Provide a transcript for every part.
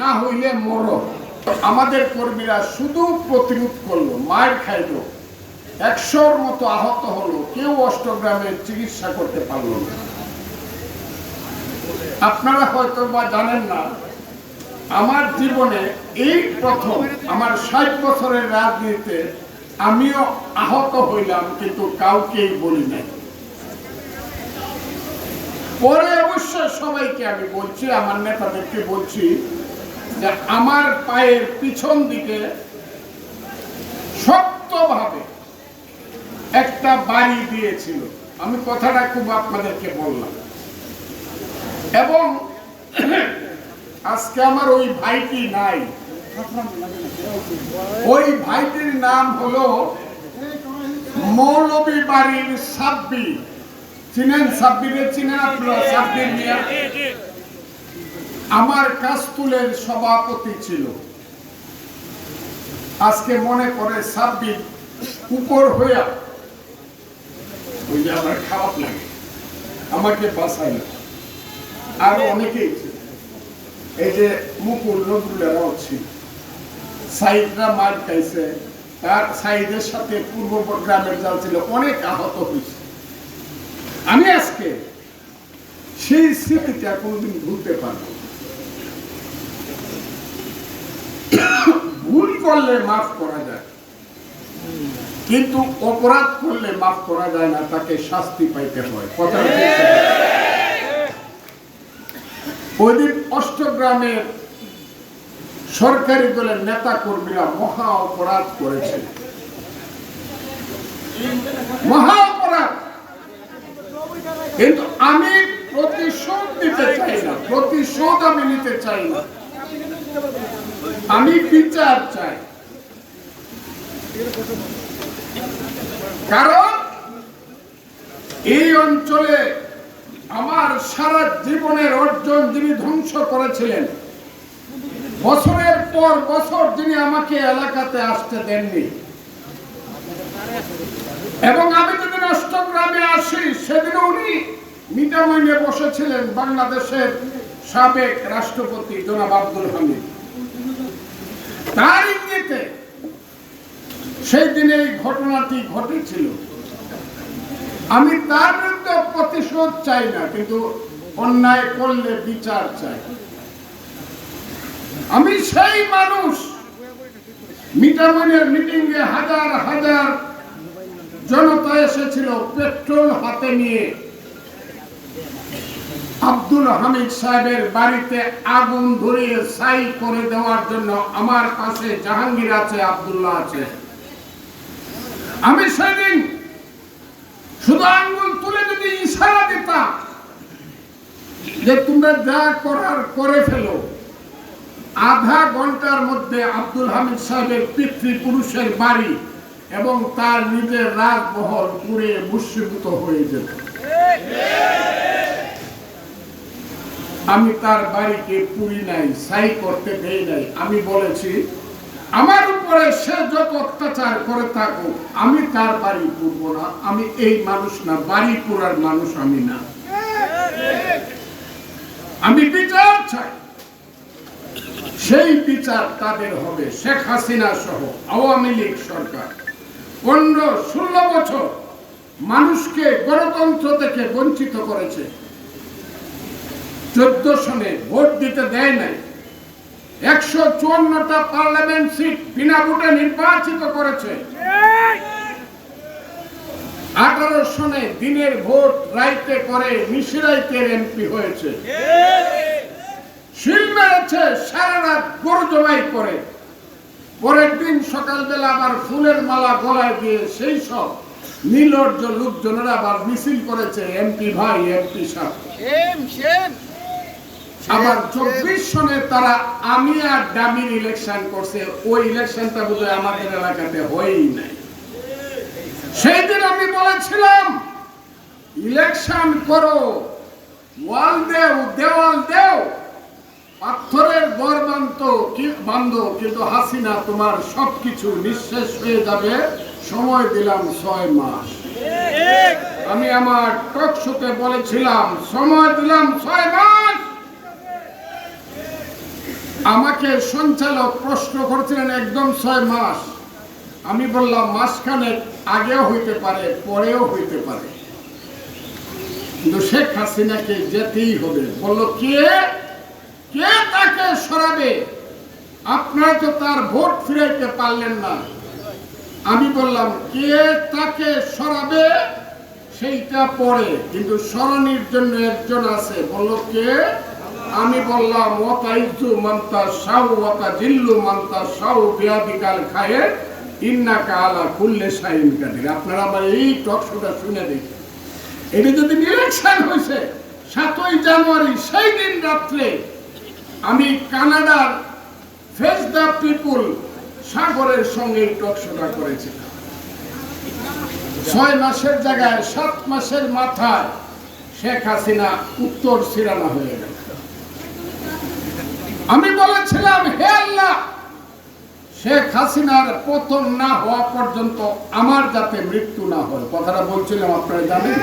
না হইলে মর। আমাদের কর্মীরা শুধু প্রতিরোধ করল মায়ের খাইলো। একশোর মতো আহত হলো, কেউ চিকিৎসা করতে না। আপনারা হয়তো বা জানেন না, আমার জীবনে এই প্রথম আমার ষাট বছরের রাজনীতিতে আমিও আহত হইলাম, কিন্তু কাউকেই বলি নাই। পরে অবশ্য সবাইকে আমি বলছি, আমার নেতাদেরকে বলছি যে আমার পায়ের পিছন দিকে শক্তভাবে একটা বাড়ি দিয়েছিল। আমি কথাটা খুব আপনাদেরকে বললাম। এবং আজকে আমার ওই ভাইটি নাই। ওই ভাইটির নাম হলো মৌলবী বাড়ির সাব্বি। চিনেন সাব্বিরে চিনেন, আপনারা সাব্বির মিয়া। আমার কাস্তুলের সভাপতি ছিল। আজকে মনে করে সাব্বির উপর হইয়া ওই যে আমার খারাপ লাগে, আমাকে বাঁচাইল আরও অনেকেই এই যে মুকুল নজরুলেরাও ছিল সাইদরা মার খাইছে, তার সাইদের সাথে পূর্ব গ্রামের জাল ছিল, অনেক আহত হয়েছে আমি আজকে সেই স্মৃতিটা কোনোদিন ভুলতে পারব ভুল করলে মাফ করা যায়। কিন্তু অপরাধ করলে মাফ করা যায় না, তাকে শাস্তি পাইতে হয়। কথা ওই দিন অষ্টগ্রামের সরকারি দলের নেতা কর্মীরা মহা অপরাধ করেছে। মহা অপরাধ। কিন্তু আমি প্রতিশোধ নিতে চাই না, প্রতিশোধ আমি নিতে চাই না। আমি বিচার চাই। কারণ এই অঞ্চলে আমার সারা জীবনের অর্জন যিনি ধ্বংস করেছিলেন, বছরের পর বছর যিনি আমাকে এলাকাতে আসতে দেননি এবং আমি যেদিন অষ্টগ্রামে আসি, সেদিন উনি মিটামইনে বসেছিলেন বাংলাদেশের সাবেক রাষ্ট্রপতি জনাব আব্দুল হামিদ। তার ইঙ্গিতে সেই দিনে এই ঘটনাটি ঘটেছিল। আমি তার বিরুদ্ধে প্রতিশোধ চাই না, কিন্তু অন্যায় করলে বিচার চাই। আমি সেই মানুষ মিটামনের মিটিং এ হাজার হাজার জনতা এসেছিল পেট্রোল হাতে নিয়ে। আব্দুল হামিদ সাহেবের বাড়িতে আগুন ধরিয়ে সাই করে দেওয়ার জন্য আমার কাছে জাহাঙ্গীর আছে, আব্দুল্লাহ আছে। আমি সেদিন শুধু আঙ্গুল তুলে যদি ইশারা দিতাম যে তোমরা যা করার করে ফেলো। আধা ঘণ্টার মধ্যে আব্দুল হামিদ সাহেবের পিতৃপুরুষের বাড়ি এবং তার নিজের রাজমহল পুড়ে মুসীভূত হয়ে যেত। আমি তার বাড়িকে পুরি নাই সাই করতে দেই নাই। আমি বলেছি, আমার উপরে সে যত অত্যাচার করে থাকুক, আমি তার বাড়ি পুরবো না। আমি এই মানুষ না, বাড়ি পুরার মানুষ আমি না। আমি বিচার চাই। সেই বিচার তাদের হবে। শেখ হাসিনা সহ আওয়ামী লীগ সরকার। পনেরো, ষোলো বছর মানুষকে গণতন্ত্র থেকে বঞ্চিত করেছে। চোদ্দ সনে ভোট দিতে দেয় নাই। একশো চুয়ান্নটা পার্লামেন্ট সিট বিনা ভোটে নির্বাচিত করেছে। আঠারো সনে দিনের ভোট রাইতে করে নিশিরাইতের এমপি হয়েছে। শিল মেরেছে সারা রাত গরু জমাই করে। পরের দিন সকালবেলা আবার ফুলের মালা গলায় দিয়ে সেই সব নীলর্জ লোকজনেরা আবার মিছিল করেছে এমপি ভাই এমপি সাহেব। আবার চব্বিশ সনে তারা আমি আর ডামির ইলেকশন করছে ওই ইলেকশনটা বোধহয় আমাদের এলাকাতে হয়ই নাই। সেই দিন আমি বলেছিলাম ইলেকশন করো ওয়াল দেও দেওয়াল দেও পাথরের গড় বান্ত কি বান্ধ কিন্তু হাসিনা তোমার সবকিছু নিঃশেষ হয়ে যাবে। সময় দিলাম ছয় মাস। আমি আমার টক শোতে বলেছিলাম, সময় দিলাম ছয় মাস। আমাকে সঞ্চালক প্রশ্ন করেছিলেন, একদম ছয় মাস। আমি বললাম মাসখানে আগেও হইতে পারে, পরেও হইতে পারে। কিন্তু শেখ হাসিনাকে যেতেই হবে। বলল, কে? কে তাকে সরাবে? আপনারা তো তার ভোট ফিরাইতে পারলেন না। আমি বললাম, কে তাকে সরাবে? সেইটা পরে। কিন্তু সরানির জন্য একজন আছে। বলল, কে? আমি বললাম ওতা ইজু মান্তা সাউ ওতা জিল্লু মান্তা সাউ বিয়াদিকাল খায়ে ইন্না কালা কুল্লে সাইন কাদের। আপনারা আমার এই টক শোটা শুনে দেখুন। এটা যদি ইলেকশন হয়েছে, সাতই জানুয়ারি, সেই দিন রাত্রে আমি কানাডার ফেস দ্য পিপুল সাগরের সঙ্গে এই টক করেছিলাম ছয় মাসের জায়গায়, সাত মাসের মাথায় শেখ হাসিনা উত্তর সিরানা হয়ে গেল। আমি বলেছিলাম, হে আল্লাহ, শেখ হাসিনার পতন না হওয়া পর্যন্ত আমার যাতে মৃত্যু না হয়। কথাটা বলছিলাম, আপনারা জানেন?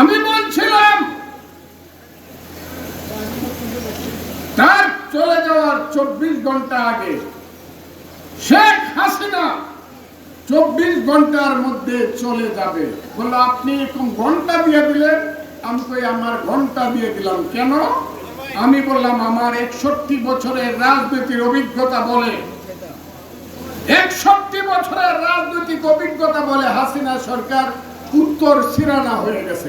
আমি বলছিলাম তার চলে যাওয়ার চব্বিশ ঘণ্টা আগে শেখ হাসিনা চব্বিশ ঘণ্টার মধ্যে চলে যাবে। বলল, আপনি এরকম ঘণ্টা দিয়ে দিলেন, আমি কই, আমার ঘণ্টা দিয়ে দিলাম। কেন? আমি বললাম, আমার একষট্টি বছরের রাজনীতির অভিজ্ঞতা বলে। একষট্টি বছরের রাজনৈতিক অভিজ্ঞতা বলে হাসিনা সরকার উত্তর সিরানা হয়ে গেছে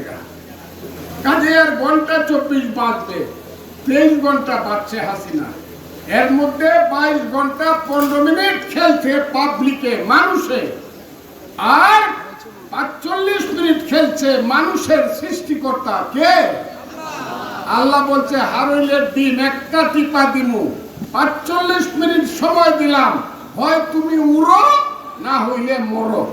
কাজে আর ঘণ্টা চব্বিশ বাজবে। তেইশ ঘণ্টা বাজছে হাসিনা। এর মধ্যে বাইশ ঘণ্টা পনেরো মিনিট খেলছে পাবলিকে, মানুষে। আর পাঁচচল্লিশ মিনিট খেলছে মানুষের সৃষ্টিকর্তা। কে? আল্লাহ বলছে, হারইলের দিন, একটা টিপা দিমু। পাঁচচল্লিশ মিনিট সময় দিলাম। হয় তুমি উড়ো, না হইলে মরো।